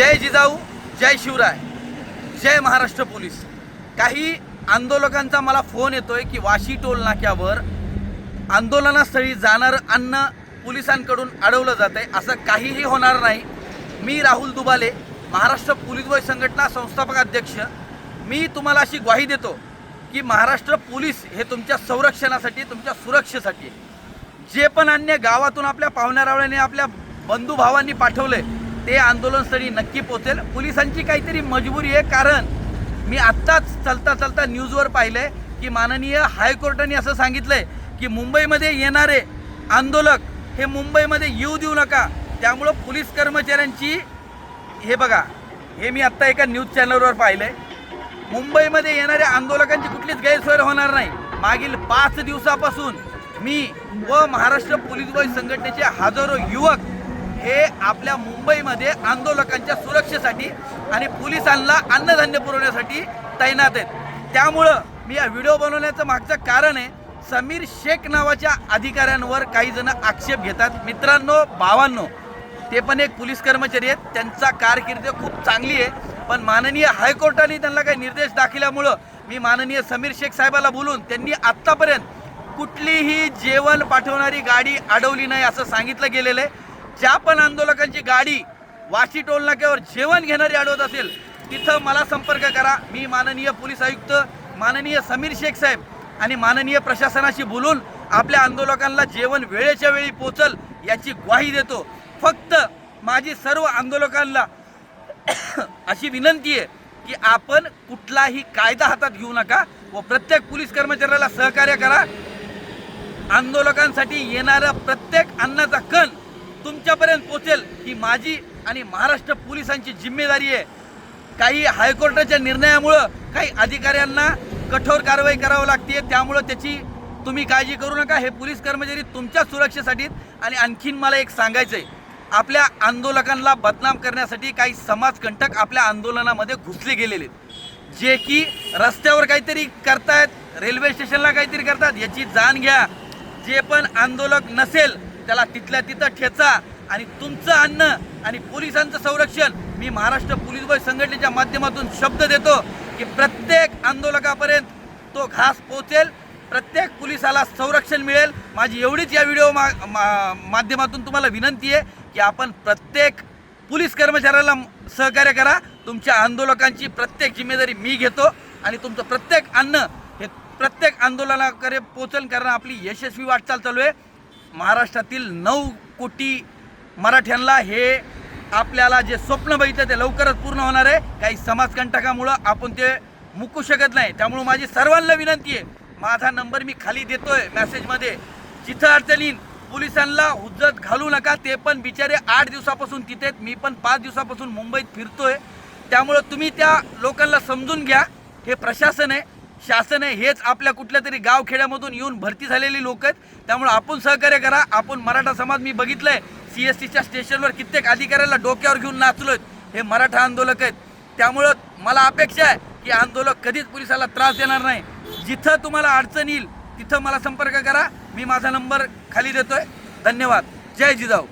जय जिजाऊ जय शिवराय जय महाराष्ट्र पोलीस. काही आंदोलकांचा मला फोन येतोय की वाशी टोल नाक्यावर आंदोलनास्थळी जाणारं अन्न पोलिसांकडून अडवलं जात आहे असं काहीही होणार नाही. मी राहुल दुबाले महाराष्ट्र पोलीस वय संघटना संस्थापक अध्यक्ष. मी तुम्हाला अशी ग्वाही देतो की महाराष्ट्र पोलीस हे तुमच्या संरक्षणासाठी तुमच्या सुरक्षेसाठी जे पण अन्य गावातून आपल्या पाहुण्यारावळ्याने आपल्या बंधू पाठवलं पाठवले ते आंदोलनस्थळी नक्की पोचेल पोलिसांची काहीतरी मजबुरी आहे कारण मी आत्ताच चलता चलता न्यूजवर पाहिलंय की माननीय हायकोर्टाने असं सांगितलंय की मुंबईमध्ये येणारे आंदोलक हे मुंबईमध्ये येऊ देऊ नका. त्यामुळं पोलीस कर्मचाऱ्यांची हे बघा हे मी आत्ता एका न्यूज चॅनलवर पाहिलंय. मुंबईमध्ये येणाऱ्या आंदोलकांची कुठलीच गैरसोय होणार नाही. मागील पाच दिवसापासून मी व महाराष्ट्र पोलीस बल संघटनेचे हजारो युवक हे आपल्या मुंबईमध्ये आंदोलकांच्या सुरक्षेसाठी आणि पोलिसांना अन्नधान्य पुरवण्यासाठी तैनात आहेत. त्यामुळं मी हा व्हिडिओ बनवण्याचं मागचं कारण आहे समीर शेख नावाच्या अधिकाऱ्यांवर काही जण आक्षेप घेतात. मित्रांनो भावांनो ते पण एक पोलीस कर्मचारी आहेत. त्यांचा कारकिर्द खूप चांगली आहे. पण माननीय हायकोर्टाने त्यांना काही निर्देश दाखवल्यामुळं मी माननीय समीर शेख साहेबाला बोलून त्यांनी आत्तापर्यंत कुठलीही जेवण पाठवणारी गाडी अडवली नाही असं सांगितलं गेलेलं आहे. ज्या पण आंदोलकांची गाडी वाशी टोल नाक्यावर जेवण घेणारी अडवत असेल तिथं मला संपर्क करा. मी माननीय पोलीस आयुक्त माननीय समीर शेख साहेब आणि माननीय प्रशासनाशी बोलून आपल्या आंदोलकांना जेवण वेळेच्या वेळी पोचल याची ग्वाही देतो. फक्त माझी सर्व आंदोलकांना अशी विनंती आहे की आपण कुठलाही कायदा हातात घेऊ नका व प्रत्येक पोलीस कर्मचाऱ्याला सहकार्य करा. आंदोलकांसाठी येणारा प्रत्येक अन्नाचा कण तुमच्यापर्यंत पोचेल ही माझी आणि महाराष्ट्र पोलिसांची जिम्मेदारी आहे. काही हायकोर्टाच्या निर्णयामुळं काही अधिकाऱ्यांना कठोर कारवाई करावी लागते. त्यामुळं त्याची तुम्ही काळजी करू नका. हे पोलीस कर्मचारी तुमच्या सुरक्षेसाठी आणि आणखीन मला एक सांगायचं आहे आपल्या आंदोलकांना बदनाम करण्यासाठी काही समाजकंटक आपल्या आंदोलनामध्ये घुसले गेलेले आहेत. जे की रस्त्यावर काहीतरी करतायत रेल्वे स्टेशनला काहीतरी करतात याची जाण घ्या. जे पण आंदोलक नसेल त्याला तिथल्या तिथं ठेचा आणि तुमचं अन्न आणि पोलिसांचं संरक्षण. मी महाराष्ट्र पोलीस बल संघटनेच्या माध्यमातून शब्द देतो की प्रत्येक आंदोलकापर्यंत तो घास पोचेल प्रत्येक पोलिसाला संरक्षण मिळेल. माझी एवढीच या व्हिडिओ मा, मा माध्यमातून तुम्हाला विनंती आहे की आपण प्रत्येक पोलीस कर्मचाऱ्याला सहकार्य करा. तुमच्या आंदोलकांची प्रत्येक जिम्मेदारी मी घेतो आणि तुमचं प्रत्येक अन्न हे प्रत्येक आंदोलनाकडे पोचल करणं आपली यशस्वी वाटचाल चालू आहे. महाराष्ट्रातील नऊ कोटी मराठ्यांना हे आपल्याला जे स्वप्न बघितलं ते लवकरच पूर्ण होणार आहे. काही समाजकंटकामुळं आपण ते मुकू शकत नाही. त्यामुळं माझी सर्वांना विनंती आहे. माझा नंबर मी खाली देतोय मेसेजमध्ये. जिथं अडचणी पोलिसांना हुज्जत घालू नका. ते पण बिचारे आठ दिवसापासून तिथे आहेत. मी पण पाच दिवसापासून मुंबईत फिरतोय. त्यामुळं तुम्ही त्या लोकांना समजून घ्या. हे प्रशासन आहे. शासन आहे हेच आपल्या कुठल्या तरी गाव खेड्यामधून येऊन भरती झालेली लोक आहेत. त्यामुळे आपण सहकार्य करा. आपण मराठा समाज मी बघितलंय सी एस टीच्या स्टेशनवर कित्येक अधिकाऱ्याला डोक्यावर घेऊन नाचलोय. हे मराठा आंदोलक आहेत. त्यामुळं मला अपेक्षा आहे की आंदोलक कधीच पोलिसाला त्रास देणार नाही. जिथं तुम्हाला अडचण येईल तिथं मला संपर्क करा. मी माझा नंबर खाली देतोय. धन्यवाद. जय जिजाऊ.